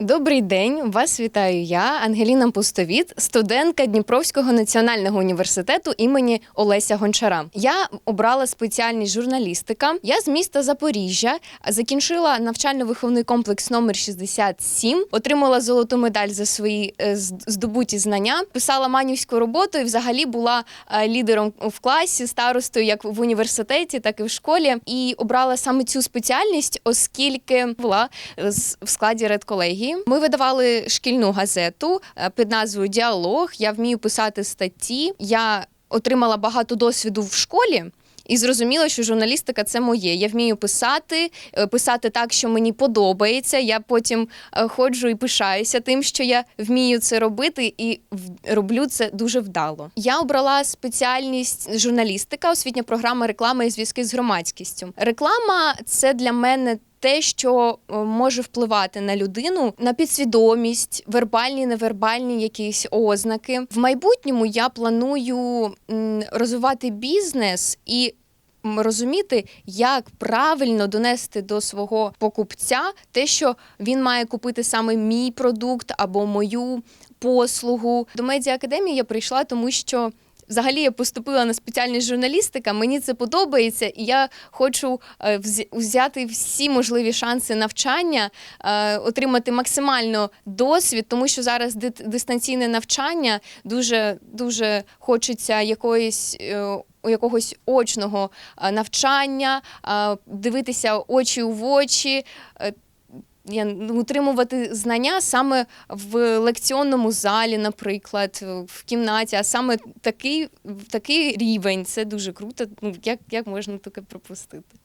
Добрий день, вас вітаю я, Ангеліна Пустовіт, студентка Дніпровського національного університету імені Олеся Гончара. Я обрала спеціальність журналістика. Я з міста Запоріжжя закінчила навчально-виховний комплекс номер 67, отримала золоту медаль за свої е, здобуті знання, писала манівську роботу і взагалі була е, лідером в класі, старостою як в університеті, так і в школі. І обрала саме цю спеціальність, оскільки була в складі редколегії. Ми видавали шкільну газету е, під назвою Діалог. Я вмію писати статті. Я отримала багато досвіду в школі. І зрозуміла, що журналістика це моє. Я вмію писати, е, писати так, що мені подобається. Я потім е, ходжу і пишаюся тим, що я вмію це робити, і роблю це дуже вдало. Я обрала спеціальність журналістика, освітня програма реклами і зв'язки з громадськістю. Реклама це для мене. Те, що е, може впливати на людину, на підсвідомість, вербальні, невербальні якісь ознаки. В майбутньому я планую розвивати бізнес і розуміти, як правильно донести до свого покупця те, що він має купити саме мій продукт або мою послугу. До медіа академії я прийшла, тому що. Взагалі я поступила на спеціальність журналістика. Мені це подобається, і я хочу е, взяти всі можливі шанси навчання, е, отримати максимально досвід, тому що зараз дистанційне навчання дуже дуже хочеться якоїсь. е, Якогось очного навчання, дивитися очі в очі, утримувати знання саме в лекціонному залі, наприклад, в кімнаті, а саме такий, такий рівень це дуже круто. Ну як, як можна таке пропустити?